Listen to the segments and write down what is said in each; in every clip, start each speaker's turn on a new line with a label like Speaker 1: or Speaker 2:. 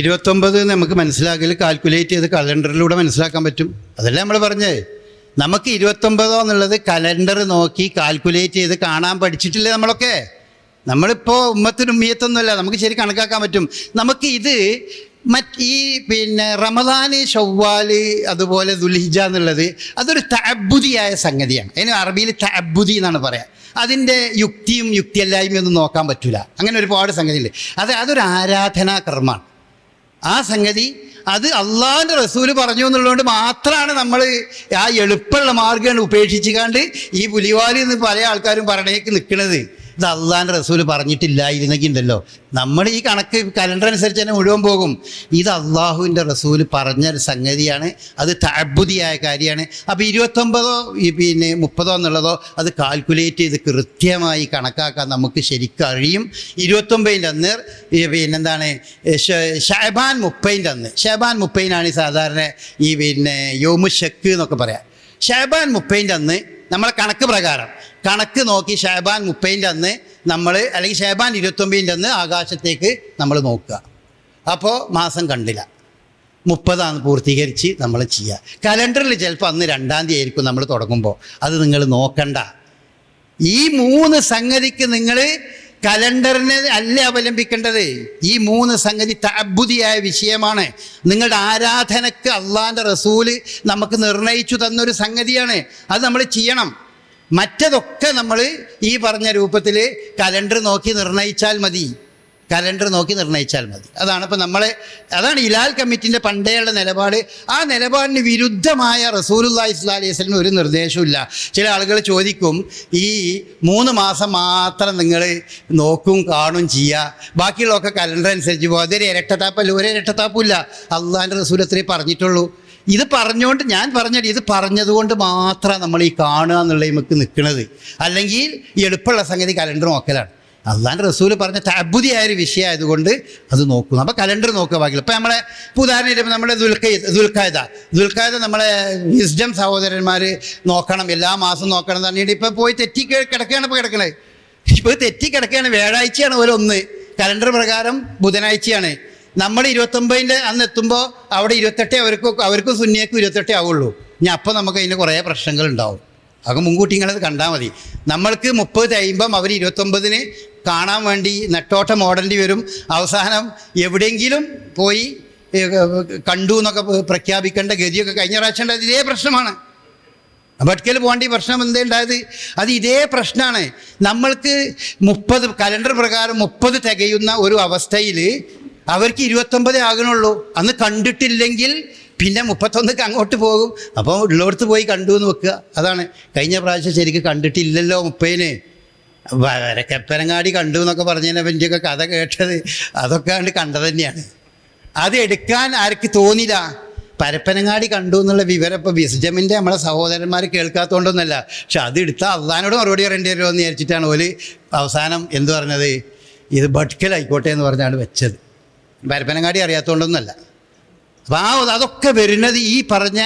Speaker 1: ഇരുപത്തൊമ്പത് നമുക്ക് മനസ്സിലാക്കൽ കാൽക്കുലേറ്റ് ചെയ്ത് കലണ്ടറിലൂടെ മനസ്സിലാക്കാൻ പറ്റും. അതല്ലേ നമ്മൾ പറഞ്ഞത് നമുക്ക് ഇരുപത്തൊമ്പതോ എന്നുള്ളത് കലണ്ടർ നോക്കി കാൽക്കുലേറ്റ് ചെയ്ത് കാണാൻ പഠിച്ചിട്ടില്ലേ നമ്മളൊക്കെ? നമ്മളിപ്പോൾ ഉമ്മത്തിനും ഉമ്മിയത്തൊന്നുമല്ല നമുക്ക് ശരി കണക്കാക്കാൻ പറ്റും. നമുക്ക് ഇത് മറ്റ് ഈ പിന്നെ റമദാന് ഷവ്വാൽ അതുപോലെ ദുൽഹിജ എന്നുള്ളത് അതൊരു തഅബുദിയായ സംഗതിയാണ്. അതിന് അറബിയിൽ തഅബുദി എന്നാണ് പറയാം. അതിന്റെ യുക്തിയും യുക്തിയല്ലായ്മയും ഒന്നും നോക്കാൻ പറ്റില്ല അങ്ങനെ ഒരുപാട് സംഗതിയുണ്ട്. അത് അതൊരു ആരാധനാ കർമ്മമാണ്. ആ സംഗതി അത് അള്ളാഹിന്റെ റസൂൽ പറഞ്ഞു എന്നുള്ളതുകൊണ്ട് മാത്രമാണ് നമ്മൾ ആ എളുപ്പമുള്ള മാർഗമാണ് ഉപേക്ഷിച്ചുകാണ്ട് ഈ പുലിവാലി എന്ന് പല ആൾക്കാരും പറഞ്ഞേക്ക് നിൽക്കുന്നത് ഇത് അള്ളാഹിന്റെ റസൂൽ പറഞ്ഞിട്ടില്ലായിരുന്നെങ്കിൽ ഉണ്ടല്ലോ നമ്മൾ ഈ കണക്ക് കലണ്ടർ അനുസരിച്ച് തന്നെ മുഴുവൻ പോകും. ഇത് അള്ളാഹുവിന്റെ റസൂൽ പറഞ്ഞ ഒരു സംഗതിയാണ്. അത് തഅബുദിയായ കാര്യമാണ്. അപ്പോൾ ഇരുപത്തൊമ്പതോ പിന്നെ മുപ്പതോ എന്നുള്ളതോ അത് കാൽക്കുലേറ്റ് ചെയ്ത് കൃത്യമായി കണക്കാക്കാൻ നമുക്ക് ശരിക്കും അറിയും. ഇരുപത്തൊമ്പതിന്റെ അന്ന് പിന്നെന്താണ് ഷഹബാൻ മുപ്പതിന്റെ അന്ന്. ഷഹബാൻ മുപ്പതിനാണ് സാധാരണ ഈ പിന്നെ യോമു ഷക്ക് എന്നൊക്കെ പറയാം. ഷഹബാൻ മുപ്പതിന്റെ അന്ന് നമ്മളെ കണക്ക് പ്രകാരം. കണക്ക് നോക്കി ഷാബാൻ മുപ്പതിന്റെ അന്ന് നമ്മൾ അല്ലെങ്കിൽ ഷാബാൻ ഇരുപത്തൊമ്പതിന്റെ അന്ന് ആകാശത്തേക്ക് നമ്മൾ നോക്കുക. അപ്പോൾ മാസം കണ്ടില്ല. മുപ്പതാണ് പൂർത്തീകരിച്ച് നമ്മൾ ചെയ്യുക കലണ്ടറിൽ ചിലപ്പോൾ അന്ന് രണ്ടാം തീയതി ആയിരിക്കും നമ്മൾ തുടങ്ങുമ്പോൾ അത് നിങ്ങൾ നോക്കണ്ട. ഈ മൂന്ന് സംഗതിക്ക് നിങ്ങൾ കലണ്ടറിനെ അല്ല അവലംബിക്കേണ്ടത്? ഈ മൂന്ന് സംഗതി തഅബുദിയായ വിഷയമാണ്. നിങ്ങളുടെ ആരാധനക്ക് അള്ളാന്റെ റസൂൽ നമുക്ക് നിർണയിച്ചു തന്നൊരു സംഗതിയാണ്. അത് നമ്മൾ ചെയ്യണം. മറ്റതൊക്കെ നമ്മൾ ഈ പറഞ്ഞ രൂപത്തിൽ കലണ്ടർ നോക്കി നിർണയിച്ചാൽ മതി. കലണ്ടർ നോക്കി നിർണയിച്ചാൽ മതി. അതാണ് ഇപ്പം നമ്മളെ അതാണ് ഇലാൽ കമ്മിറ്റിന്റെ പണ്ടേയുള്ള നിലപാട്. ആ നിലപാടിന് വിരുദ്ധമായ റസൂലുല്ലാ ഇസ്ലാ അലൈഹി വസല്ലം ഒരു നിർദ്ദേശമില്ല ചില ആളുകൾ ചോദിക്കും ഈ മൂന്ന് മാസം മാത്രം നിങ്ങൾ നോക്കും കാണും ചെയ്യുക ബാക്കിയുള്ളതൊക്കെ കലണ്ടർ അനുസരിച്ച് പോകും അതൊരു ഇരട്ടത്താപ്പല്ല ഒരു ഇരട്ടത്താപ്പില്ല അള്ളാഹാന്റെ റസൂൽ അത്രേ പറഞ്ഞിട്ടുള്ളൂ. ഇത് പറഞ്ഞുകൊണ്ട് ഞാൻ പറഞ്ഞത് ഇത് പറഞ്ഞതുകൊണ്ട് മാത്രമാണ് നമ്മൾ ഈ കാണുക എന്നുള്ള നമുക്ക് നിൽക്കുന്നത് അല്ലെങ്കിൽ എളുപ്പമുള്ള സംഗതി കലണ്ടർ നോക്കലാണ്. അള്ളാന്റെ റസൂൽ പറഞ്ഞ തബുദിയായ ഒരു വിഷയമായതുകൊണ്ട് അത് നോക്കും അപ്പോൾ കലണ്ടർ നോക്കുക ബാക്കി ഇപ്പം നമ്മളെ ഉദാഹരണം ഇപ്പം നമ്മുടെ ദുൽഖൈ ദുൽഖായത ദുൽഖായത നമ്മളെ വിസ്ഡം സഹോദരന്മാർ നോക്കണം. എല്ലാ മാസം നോക്കണം എന്ന് പറഞ്ഞിട്ട് ഇപ്പം പോയി തെറ്റി കിടക്കുകയാണ് ഇപ്പോൾ കിടക്കണത് ഇപ്പോൾ തെറ്റി കിടക്കുകയാണ്. വ്യാഴാഴ്ചയാണ് ഒന്ന്. കലണ്ടർ പ്രകാരം ബുധനാഴ്ചയാണ്. നമ്മൾ ഇരുപത്തൊമ്പതിന്റെ അന്ന് എത്തുമ്പോൾ അവിടെ ഇരുപത്തെട്ടേ അവർക്കും അവർക്കും സുന്നിയക്കും ഇരുപത്തെട്ടേ ആവുള്ളൂ. ഇനി അപ്പോൾ നമുക്ക് അതിന് കുറേ പ്രശ്നങ്ങളുണ്ടാവും അത് മുൻകൂട്ടി നിങ്ങളത് കണ്ടാൽ മതി. നമ്മൾക്ക് മുപ്പത് കഴിയുമ്പം അവർ ഇരുപത്തൊമ്പതിന് കാണാൻ വേണ്ടി നെട്ടോട്ടം ഓടേണ്ടി വരും. അവസാനം എവിടെയെങ്കിലും പോയി കണ്ടു എന്നൊക്കെ പ്രഖ്യാപിക്കേണ്ട ഗതിയൊക്കെ കഴിഞ്ഞ പ്രാവശ്യം ഉണ്ടായത് ഇതേ പ്രശ്നമാണ്. ഭട്കൽ പോകേണ്ട പ്രശ്നം എന്തേ ഉണ്ടായത്? അത് ഇതേ പ്രശ്നമാണ് നമ്മൾക്ക് മുപ്പത് കലണ്ടർ പ്രകാരം മുപ്പത് തികയുന്ന ഒരു അവസ്ഥയിൽ അവർക്ക് ഇരുപത്തൊമ്പതേ ആകണുള്ളൂ അന്ന് കണ്ടിട്ടില്ലെങ്കിൽ പിന്നെ മുപ്പത്തൊന്നൊക്കെ അങ്ങോട്ട് പോകും. അപ്പോൾ ഉള്ളിടത്ത് പോയി കണ്ടു എന്ന് വെക്കുക. അതാണ്. കഴിഞ്ഞ പ്രാവശ്യം ശരിക്കും കണ്ടിട്ടില്ലല്ലോ മുപ്പതിന് വരക്കപ്പനങ്ങാടി കണ്ടു എന്നൊക്കെ പറഞ്ഞതിനെ പറ്റിയൊക്കെ കഥ കേട്ടത്. അതൊക്കെ കണ്ട് കണ്ടത് തന്നെയാണ്. അത് എടുക്കാൻ ആർക്ക് തോന്നില്ല. പരപ്പനങ്ങാടി കണ്ടു എന്നുള്ള വിവരം ഇപ്പോൾ വിസ്ജമിന്റെ നമ്മളെ സഹോദരന്മാർ കേൾക്കാത്തതുകൊണ്ടൊന്നല്ല പക്ഷെ അത് എടുത്താൽ അള്ളഹാനോട് മറുപടി പറയേണ്ടി വരുമോ എന്ന് വിചാരിച്ചിട്ടാണ് ഓൽ അവസാനം എന്ത് പറഞ്ഞത്? ഇത് ഭട്കലായിക്കോട്ടെ എന്ന് പറഞ്ഞാണ് വെച്ചത്. പരപ്പനങ്ങാടി അറിയാത്തതുകൊണ്ടൊന്നുമല്ല അപ്പോൾ ആ അതൊക്കെ വരുന്നത് ഈ പറഞ്ഞ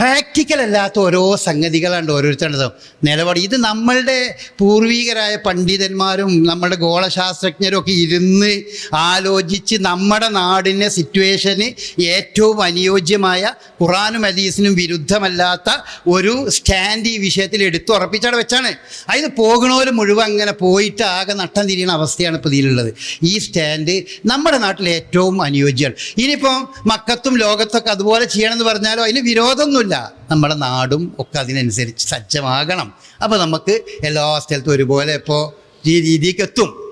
Speaker 1: പ്രാക്ടിക്കൽ അല്ലാത്ത ഓരോ സംഗതികളാണ് ഓരോരുത്തരുടെ നിലപാട്. ഇത് നമ്മളുടെ പൂർവികരായ പണ്ഡിതന്മാരും നമ്മുടെ ഗോളശാസ്ത്രജ്ഞരും ഒക്കെ ഇരുന്ന് ആലോചിച്ച് നമ്മുടെ നാടിന്റെ സിറ്റുവേഷന് ഏറ്റവും അനുയോജ്യമായ ഖുറാനും ഹദീസിനും വിരുദ്ധമല്ലാത്ത ഒരു സ്റ്റാൻഡ് ഈ വിഷയത്തിൽ എടുത്തുറപ്പിച്ചവിടെ വെച്ചാണ്. അതിന് പോകണോര് മുഴുവൻ അങ്ങനെ പോയിട്ട് ആകെ നട്ടം തിരിയുന്ന അവസ്ഥയാണ് ഇപ്പോൾ ഇതിലുള്ളത്. ഈ സ്റ്റാൻഡ് നമ്മുടെ നാട്ടിൽ ഏറ്റവും അനുയോജ്യമാണ്. ഇനിയിപ്പം മക്കത്തും ലോകത്തൊക്കെ അതുപോലെ ചെയ്യണമെന്ന് പറഞ്ഞാലോ? അതിന് വിരോധമൊന്നുമില്ല. നമ്മുടെ നാടും ഒക്കെ അതിനനുസരിച്ച് സജ്ജമാകണം. അപ്പോൾ നമുക്ക് എല്ലാ സ്ഥലത്തും ഒരുപോലെ ഇപ്പോൾ ഈ രീതിക്ക് എത്തും.